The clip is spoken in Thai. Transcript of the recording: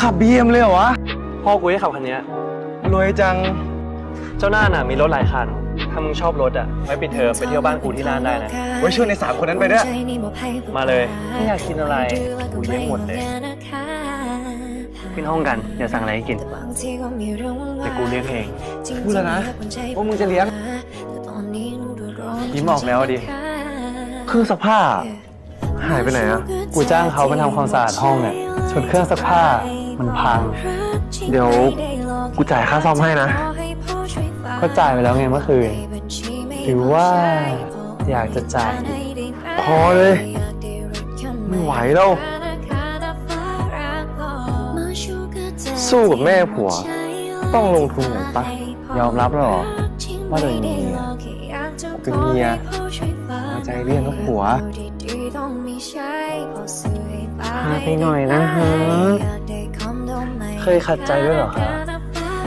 ขับบีเอ็มเลยเหรอวะ พ่อกูให้ขับคันเนี้ยรวยจัง เจ้าหน้าน่ะมีรถหลายคัน ถ้ามึงชอบรถอะ ไว้ปิดเทอมไปเที่ยวบ้านกูที่น่านได้นะ ไว้ช่วยในสามคนนั้นไปด้วย มาเลย ไม่อยากกินอะไร กูเลี้ยงหมดเลย ขึ้นห้องกันเดี๋ยวสั่งอะไรให้กิน แต่กูเลี้ยงเองพูดแล้วนะว่ามึงจะเลี้ยง ยิ้มออกแล้วดิเครื่องซักผ้า หายไปไหนอะกูจ้างเขามาทำความสะอาดห้องเนี่ยส่วนเครื่องซักผ้า มันพัง เดี๋ยวกูจ่ายค่าซ่อมให้นะ ก็จ่ายไปแล้วไงเมื่อคืน หรือว่าอยากจะจ่ายอีกพอเลย ไม่ไหวแล้ว สู้กับแม่ผัว ต้องลงทุนหน่อยปะยอมรับแล้วเหรอ ว่าตัวเองมีเมียเป็นเมียพอใจเรียกกับผัวพาไปหน่อยนะฮะ เคยขัดใจด้วยเหรอครับ